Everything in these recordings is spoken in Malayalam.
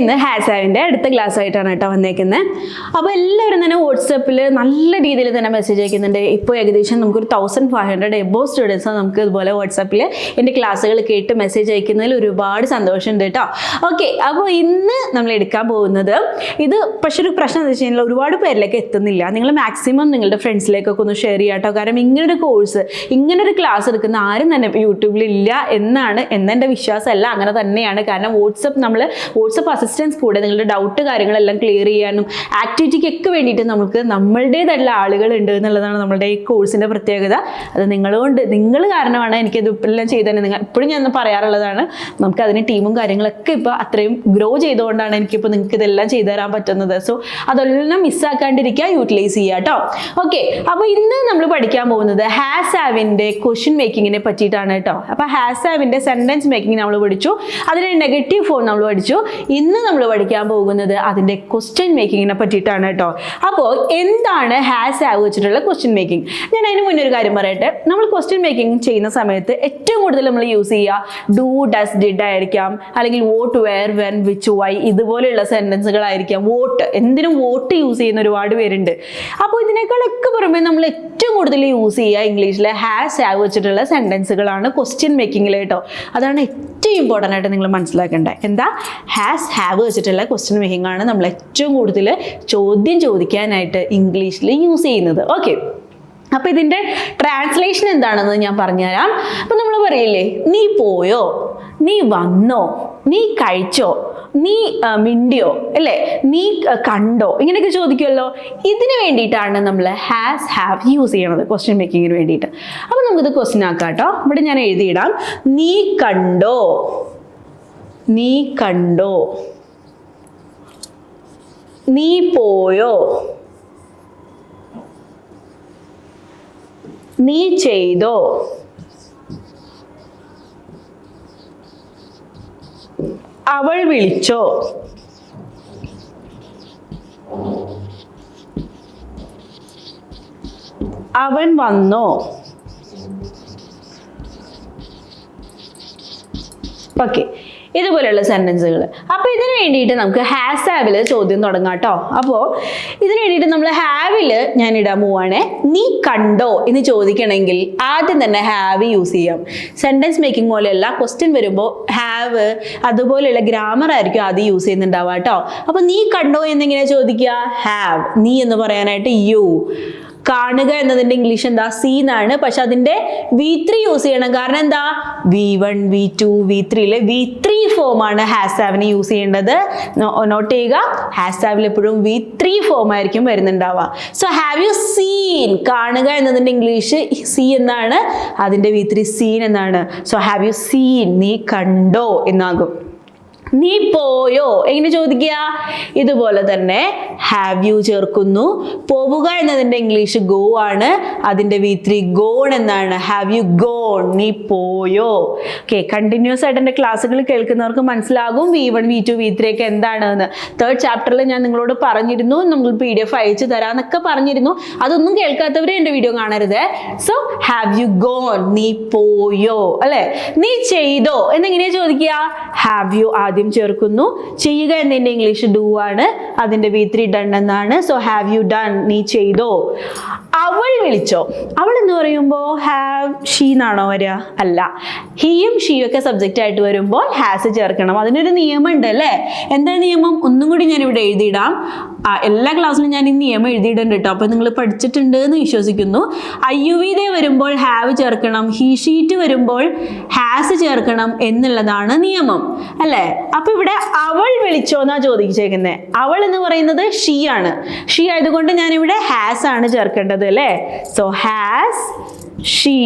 ഇന്ന് ഹാസാവിന്റെ അടുത്ത ക്ലാസ് ആയിട്ടാണ് കേട്ടോ വന്നേക്കുന്നത്. അപ്പോൾ എല്ലാവരും തന്നെ വാട്സപ്പിൽ നല്ല രീതിയിൽ തന്നെ മെസ്സേജ് അയക്കുന്നുണ്ട്. ഇപ്പോൾ ഏകദേശം നമുക്കൊരു thousand five hundred above students നമുക്ക് ഇതുപോലെ വാട്സാപ്പിൽ എന്റെ ക്ലാസ്സുകൾ കേട്ട് മെസ്സേജ് അയക്കുന്നതിൽ ഒരുപാട് സന്തോഷമുണ്ട് കേട്ടോ. ഓക്കെ അപ്പോൾ ഇന്ന് നമ്മൾ എടുക്കാൻ പോകുന്നത് ഇത് പക്ഷേ ഒരു പ്രശ്നം എന്താ വെച്ച് കഴിഞ്ഞാൽ ഒരുപാട് പേരിലേക്ക് എത്തുന്നില്ല. നിങ്ങൾ മാക്സിമം നിങ്ങളുടെ ഫ്രണ്ട്സിലേക്കൊക്കെ ഒന്ന് ഷെയർ ചെയ്യാം കേട്ടോ. കാരണം ഇങ്ങനൊരു കോഴ്സ് ഇങ്ങനൊരു ക്ലാസ് എടുക്കുന്ന ആരും തന്നെ യൂട്യൂബിലില്ല എന്നാണ് എന്നെന്റെ വിശ്വാസമല്ല. അങ്ങനെ തന്നെയാണ്. കാരണം വാട്സപ്പ് നമ്മൾ വാട്സപ്പ് അസിസ്റ്റൻസ് കൂടെ നിങ്ങളുടെ ഡൗട്ട് കാര്യങ്ങളെല്ലാം ക്ലിയർ ചെയ്യാനും ആക്ടിവിറ്റിക്കൊക്കെ വേണ്ടിയിട്ട് നമുക്ക് നമ്മളുടേതായിട്ടുള്ള ആളുകളുണ്ട് എന്നുള്ളതാണ് നമ്മുടെ ഈ കോഴ്സിന്റെ പ്രത്യേകത. അത് നിങ്ങളുകൊണ്ട് നിങ്ങൾ കാരണമാണ് എനിക്കത് എല്ലാം ചെയ്തു തന്നെ നിങ്ങൾ എപ്പോഴും ഞാൻ പറയാറുള്ളതാണ്. നമുക്ക് അതിന് ടീമും കാര്യങ്ങളൊക്കെ ഇപ്പോൾ അത്രയും ഗ്രോ ചെയ്തുകൊണ്ടാണ് എനിക്കിപ്പോൾ നിങ്ങൾക്ക് ഇതെല്ലാം ചെയ്തു തരാൻ പറ്റുന്നത്. സോ അതെല്ലാം മിസ്സാക്കാണ്ടിരിക്കുക യൂട്ടിലൈസ് ചെയ്യുക കേട്ടോ ഓക്കെ അപ്പോൾ ഇന്ന് നമ്മൾ പഠിക്കാൻ പോകുന്നത് ഹാസ് ആവിന്റെ ക്വസ്റ്റ്യൻ മേക്കിങ്ങിനെ പറ്റിയിട്ടാണ് കേട്ടോ അപ്പോൾ ഹാസ് ആവിന്റെ സെന്റൻസ് മേക്കിംഗ് നമ്മൾ പഠിച്ചു. അതിന്റെ നെഗറ്റീവ് ഫോം നമ്മൾ പഠിച്ചു. ഇന്ന് നമ്മൾ പഠിക്കാൻ പോകുന്നത് അതിന്റെ ക്വസ്റ്റ്യൻ മേക്കിങ്ങിനെ പറ്റിയിട്ടാണ് കേട്ടോ അപ്പോൾ എന്താണ് ഹാസ് ആവ് വെച്ചിട്ടുള്ള ക്വസ്റ്റ്യൻ മേക്കിംഗ് ഞാൻ അതിന് മുന്നേ ഒരു കാര്യം പറയട്ടെ. നമ്മൾ ക്വസ്റ്റ്യൻ മേക്കിംഗ് ചെയ്യുന്ന സമയത്ത് ഏറ്റവും കൂടുതൽ നമ്മൾ യൂസ് ചെയ്യുക ഡു ഡസ് ഡിഡ് ആയിരിക്കാം. അല്ലെങ്കിൽ what where when which why ഇതുപോലെയുള്ള സെന്റൻസുകളായിരിക്കാം വോട്ട് എന്തിനും വോട്ട് യൂസ് ചെയ്യുന്ന ഒരുപാട് പേരുണ്ട്. അപ്പോൾ ഇതിനേക്കാളൊക്കെ പുറമെ നമ്മൾ ഏറ്റവും കൂടുതൽ യൂസ് ചെയ്യുക ഇംഗ്ലീഷിലെ ഹാസ് ആവ് വെച്ചിട്ടുള്ള സെന്റൻസുകളാണ് ക്വസ്റ്റ്യൻ മേക്കിങ്ങിൽ കേട്ടോ അതാണ് ഏറ്റവും ഇമ്പോർട്ടന്റ് ആയിട്ട് നിങ്ങൾ മനസ്സിലാക്കേണ്ടത്. എന്താ? ഹാസ് ഹാവ് വെച്ചിട്ടുള്ള ക്വസ്റ്റ്യൻ മേക്കിംഗ് ആണ് നമ്മൾ ഏറ്റവും കൂടുതൽ ചോദ്യം ചോദിക്കാനായിട്ട് ഇംഗ്ലീഷിൽ യൂസ് ചെയ്യുന്നത്. ഓക്കെ അപ്പോൾ ഇതിന്റെ ട്രാൻസ്ലേഷൻ എന്താണെന്ന് ഞാൻ പറഞ്ഞുതരാം. അപ്പോൾ നമ്മൾ പറയില്ലേ നീ പോയോ? നീ വന്നോ? നീ കഴിച്ചോ? നീ മിണ്ടിയോ? അല്ലേ? നീ കണ്ടോ? ഇങ്ങനെയൊക്കെ ചോദിക്കുമല്ലോ ഇതിന് വേണ്ടിയിട്ടാണ് നമ്മൾ ഹാസ് ഹാവ് യൂസ് ചെയ്യണത് ക്വസ്റ്റ്യൻ മേക്കിങ്ങിന് വേണ്ടിയിട്ട്. അപ്പോൾ നമുക്കിത് ക്വസ്റ്റ്യൻ ആക്കാം കേട്ടോ. ഇവിടെ ഞാൻ എഴുതിയിടാം. നീ കണ്ടോ? നീ കണ്ടോ? നീ പോയോ? നീ ചെയ്തോ? അവൾ വിളിച്ചോ? അവൻ വന്നോ? ഓക്കെ ഇതുപോലെയുള്ള സെന്റൻസുകൾ അപ്പോൾ ഇതിന് വേണ്ടിയിട്ട് നമുക്ക് ഹാസ് ഹാവിൽ ചോദ്യം തുടങ്ങാം കേട്ടോ. അപ്പോൾ ഇതിന് വേണ്ടിയിട്ട് നമ്മൾ ഹാവിൽ ഞാൻ ഇടാൻ പോവാണേ. നീ കണ്ടോ എന്ന് ചോദിക്കണമെങ്കിൽ ആദ്യം തന്നെ ഹാവ് യൂസ് ചെയ്യാം. സെന്റൻസ് മേക്കിംഗ് പോലെയല്ല ക്വസ്റ്റ്യൻ വരുമ്പോൾ ഹാവ് അതുപോലെയുള്ള ഗ്രാമർ ആയിരിക്കും ആദ്യം യൂസ് ചെയ്യുന്നുണ്ടാവുക കേട്ടോ. അപ്പോൾ നീ കണ്ടോ എന്നിങ്ങനെ ചോദിക്കുക? ഹാവ് നീ എന്ന് പറയാനായിട്ട് യു കാണുക എന്നതിന്റെ ഇംഗ്ലീഷ് എന്താ? സീന്നാണ് പക്ഷെ അതിന്റെ വി ത്രീ യൂസ് ചെയ്യണം. കാരണം എന്താ? V one V two V ത്രീയിലെ V three ഫോമാണ് ഹാസാവിന് യൂസ് ചെയ്യേണ്ടത്. നോട്ട് ചെയ്യുക. ഹാസാവിൽ എപ്പോഴും വി ത്രീ ഫോം ആയിരിക്കും വരുന്നുണ്ടാവുക. സോ ഹാവ് യു സീൻ കാണുക എന്നതിന്റെ ഇംഗ്ലീഷ് സി എന്നാണ്. അതിന്റെ വി ത്രീ സീൻ എന്നാണ്. സോ ഹാവ് യു സീൻ നീ കണ്ടോ? എന്നാകും. നീ പോയോ? എങ്ങനെ ചോദിക്കുക? ഇതുപോലെ തന്നെ. ഹാവ് യു ചേർക്കുന്നു. പോവുക എന്നതിന്റെ ഇംഗ്ലീഷ് ഗോ ആണ്. അതിന്റെ വി ത്രീ ഗോൺ എന്നാണ്. ഹാവ് യു ഗോൺ നീ പോയോ? ഓക്കെ കണ്ടിന്യൂസ് ആയിട്ട് എന്റെ ക്ലാസ്സുകൾ കേൾക്കുന്നവർക്ക് മനസ്സിലാകും. V one V two V three ഒക്കെ എന്താണെന്ന്. തേർഡ് ചാപ്റ്ററിൽ ഞാൻ നിങ്ങളോട് പറഞ്ഞിരുന്നു. നമ്മൾ പി ഡി എഫ് അയച്ചു തരാമെന്നൊക്കെ പറഞ്ഞിരുന്നു. അതൊന്നും കേൾക്കാത്തവർ എന്റെ വീഡിയോ കാണരുത്. സോ ഹാവ് യു ഗോൺ നീ പോയോ? അല്ലേ? നീ ചെയ്തോ? എന്നെങ്ങനെയാ ചോദിക്കുക? ഹാവ് യു ആദ്യം ചേർക്കുന്നു. ചെയ്യുക എന്നതിന്റെ ഇംഗ്ലീഷ് ഡു ആണ്. അതിന്റെ വി ത്രീ എന്നാണ് സോ ഹാവ് യു ഡൺ നീ ചെയ്തോ? അവൾ വിളിച്ചോ. അവൾ എന്ന് പറയുമ്പോൾ ഹാവ് ഷീ എന്നാണോ വരിക? അല്ല. ഹീയും ഷീയും ഒക്കെ സബ്ജക്റ്റ് ആയിട്ട് വരുമ്പോൾ ഹാസ് ചേർക്കണം. അതിനൊരു നിയമം ഉണ്ട് അല്ലേ? എന്താ നിയമം? ഒന്നും കൂടി ഞാൻ ഇവിടെ എഴുതിയിടാം എല്ലാ ക്ലാസ്സിലും ഞാൻ ഈ നിയമം എഴുതിയിടുന്നുണ്ട് കേട്ടോ. അപ്പോൾ നിങ്ങൾ പഠിച്ചിട്ടുണ്ട് എന്ന് വിശ്വസിക്കുന്നു. ഐ യു വി ദേ വരുമ്പോൾ ഹാവ് ചേർക്കണം. ഹീ ഷീറ്റ് വരുമ്പോൾ ഹാസ് ചേർക്കണം എന്നുള്ളതാണ് നിയമം. അല്ലേ? അപ്പൊ ഇവിടെ അവൾ വിളിച്ചോ എന്നാ ചോദിച്ചേക്കുന്നത് അവൾ എന്ന് പറയുന്നത് ഷീ ആണ്. ഷീ ആയതുകൊണ്ട് ഞാൻ ഇവിടെ ഹാസ് ആണ് ചേർക്കേണ്ടത്. അല്ലേ? സോ ഹാസ് ഷീ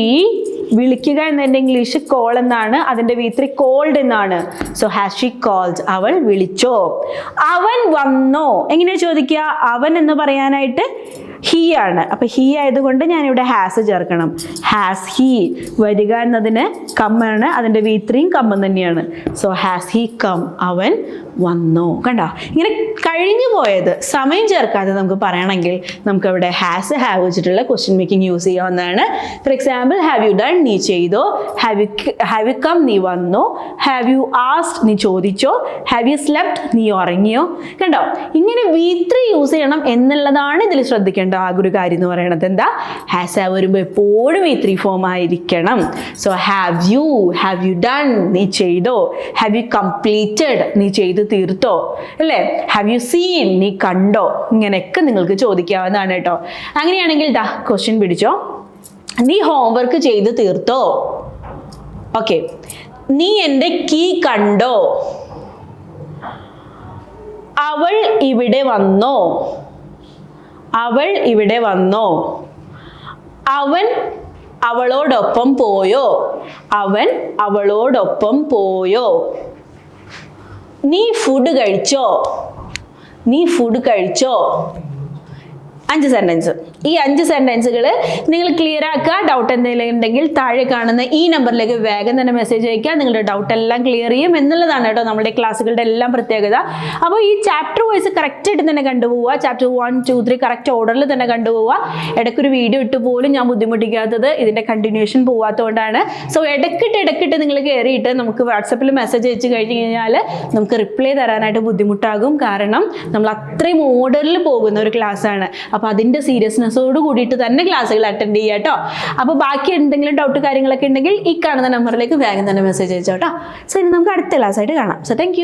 വിളിക്കുക എന്നതിന്റെ ഇംഗ്ലീഷ് കോൾ എന്നാണ്. അതിന്റെ വീത്രി കോൾഡ് എന്നാണ്. സോ ഹാസ് ഷീ കോൾഡ് അവൾ വിളിച്ചോ. അവൻ വന്നോ. എങ്ങനെ ചോദിക്കുക? അവൻ എന്ന് പറയാനായിട്ട് ഹീ ആണ്. അപ്പൊ ഹീ ആയതുകൊണ്ട് ഞാൻ ഇവിടെ ഹാസ് ചേർക്കണം. ഹാസ് ഹീ വരിക എന്നതിന് കമ്മാണ് അതിന്റെ വി ത്രീയും കമ്മം തന്നെയാണ്. സോ ഹാസ് ഹീ കം അവൻ വന്നു. കണ്ടോ? ഇങ്ങനെ കഴിഞ്ഞു പോയത്. സമയം ചേർക്കാതെ നമുക്ക് പറയണമെങ്കിൽ നമുക്ക് അവിടെ ഹാസ് ഹാവ് വെച്ചിട്ടുള്ള ക്വസ്റ്റ്യൻ മേക്കിംഗ് യൂസ് ചെയ്യാവുന്നതാണ്. For example have you done നീ ചെയ്തോ. Have you have you come നീ വന്നോ. ഹാവ് യു ആസ്റ്റ് നീ ചോദിച്ചോ. ഹാവ് യു സ്ലെപ്റ്റ് നീ ഉറങ്ങിയോ. കണ്ടോ? ഇങ്ങനെ വി ത്രീ യൂസ് ചെയ്യണം എന്നുള്ളതാണ് ഇതിൽ ആ ഒരു കാര്യം എന്ന് പറയുന്നത് എന്താ? ഹാസ് ഹാവ് വരുമ്പോൾ എപ്പോഴും ഈ ത്രീ ഫോം ആയിരിക്കണം. So have you have you done നീ ചെയ്തോ? ഹാവ് യു കംപ്ലീറ്റഡ് നീ ചെയ്ത് തീർത്തോ? അല്ലേ? ഹാവ് യു സീൻ നീ കണ്ടോ? ഇങ്ങനെയൊക്കെ നിങ്ങൾക്ക് ചോദിക്കാവുന്നതാണ് കേട്ടോ. അങ്ങനെയാണെങ്കിൽ ദാ ക്വസ്റ്റ്യൻ പിടിച്ചോ. നീ ഹോംവർക്ക് ചെയ്ത് തീർത്തോ? ഓക്കെ നീ എന്റെ കീ കണ്ടോ? അവൾ ഇവിടെ വന്നോ? അവൾ ഇവിടെ വന്നോ? അവൻ അവളോടൊപ്പം പോയോ? അവൻ അവളോടൊപ്പം പോയോ? നീ ഫുഡ് കഴിച്ചോ? നീ ഫുഡ് കഴിച്ചോ? അഞ്ച് സെന്റൻസ് ഈ അഞ്ച് സെന്റൻസുകൾ നിങ്ങൾ ക്ലിയർ ആക്കുക. ഡൗട്ട് എന്തെങ്കിലും ഉണ്ടെങ്കിൽ താഴെ കാണുന്ന ഈ നമ്പറിലേക്ക് വേഗം തന്നെ മെസ്സേജ് അയക്കുക നിങ്ങളുടെ ഡൗട്ട് എല്ലാം ക്ലിയർ ചെയ്യും എന്നുള്ളതാണ് കേട്ടോ നമ്മുടെ ക്ലാസ്സുകളുടെ എല്ലാം പ്രത്യേകത. അപ്പോൾ ഈ ചാപ്റ്റർ വൈസ് കറക്റ്റ് ആയിട്ട് തന്നെ കണ്ടുപോവുക. Chapter one two three correct ഓർഡറിൽ തന്നെ കണ്ടുപോവുക. ഇടയ്ക്കൊരു വീഡിയോ ഇട്ട് പോലും ഞാൻ ബുദ്ധിമുട്ടിക്കാത്തത് ഇതിന്റെ കണ്ടിന്യൂഷൻ പോവാത്തതുകൊണ്ടാണ് സോ ഇടയ്ക്കിട്ട് ഇടയ്ക്കിട്ട് നിങ്ങൾ കയറിയിട്ട് നമുക്ക് വാട്സപ്പിൽ മെസ്സേജ് അയച്ചു കഴിഞ്ഞ് കഴിഞ്ഞാൽ നമുക്ക് റിപ്ലൈ തരാനായിട്ട് ബുദ്ധിമുട്ടാകും. കാരണം നമ്മൾ അത്രയും ഓർഡറിൽ പോകുന്ന ഒരു ക്ലാസ്സാണ് അപ്പോൾ അതിന്റെ സീരിയസ്നെസ്സോട് കൂടിയിട്ട് തന്നെ ക്ലാസ്സുകൾ അറ്റൻഡ് ചെയ്യുക കേട്ടോ അപ്പോൾ ബാക്കി എന്തെങ്കിലും ഡൗട്ട് കാര്യങ്ങളൊക്കെ ഉണ്ടെങ്കിൽ ഈ കാണുന്ന നമ്പറിലേക്ക് വേഗം തന്നെ മെസ്സേജ് അയച്ചോട്ടോ സോ ഇനി നമുക്ക് അടുത്ത ക്ലാസ്സായിട്ട് കാണാം. So thank